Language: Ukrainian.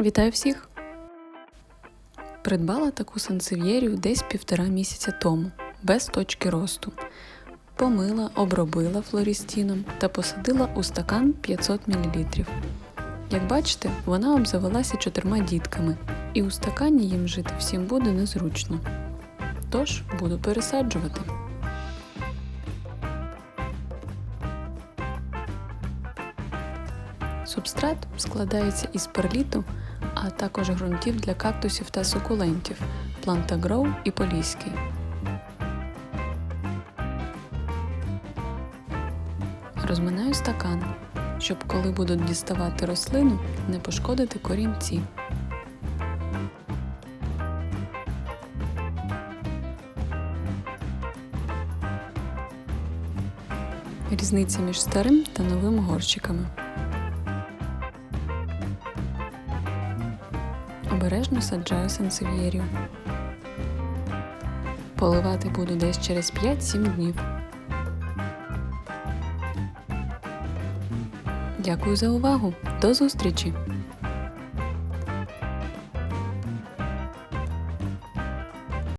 Вітаю всіх! Придбала таку сансев'єрію десь півтора місяця тому, без точки росту. Помила, обробила флорістіном та посадила у стакан 500 мл. Як бачите, вона обзавелася чотирма дітками, і у стакані їм жити всім буде незручно. Тож буду пересаджувати. Субстрат складається із перліту, а також ґрунтів для кактусів та сукулентів Плантагроу і Поліський. Розминаю стакан, щоб коли будуть діставати рослину, не пошкодити корінці. Різниця між старим та новим горщиками. Обережно саджаю сансев'єрію. Поливати буду десь через 5-7 днів. Дякую за увагу. До зустрічі!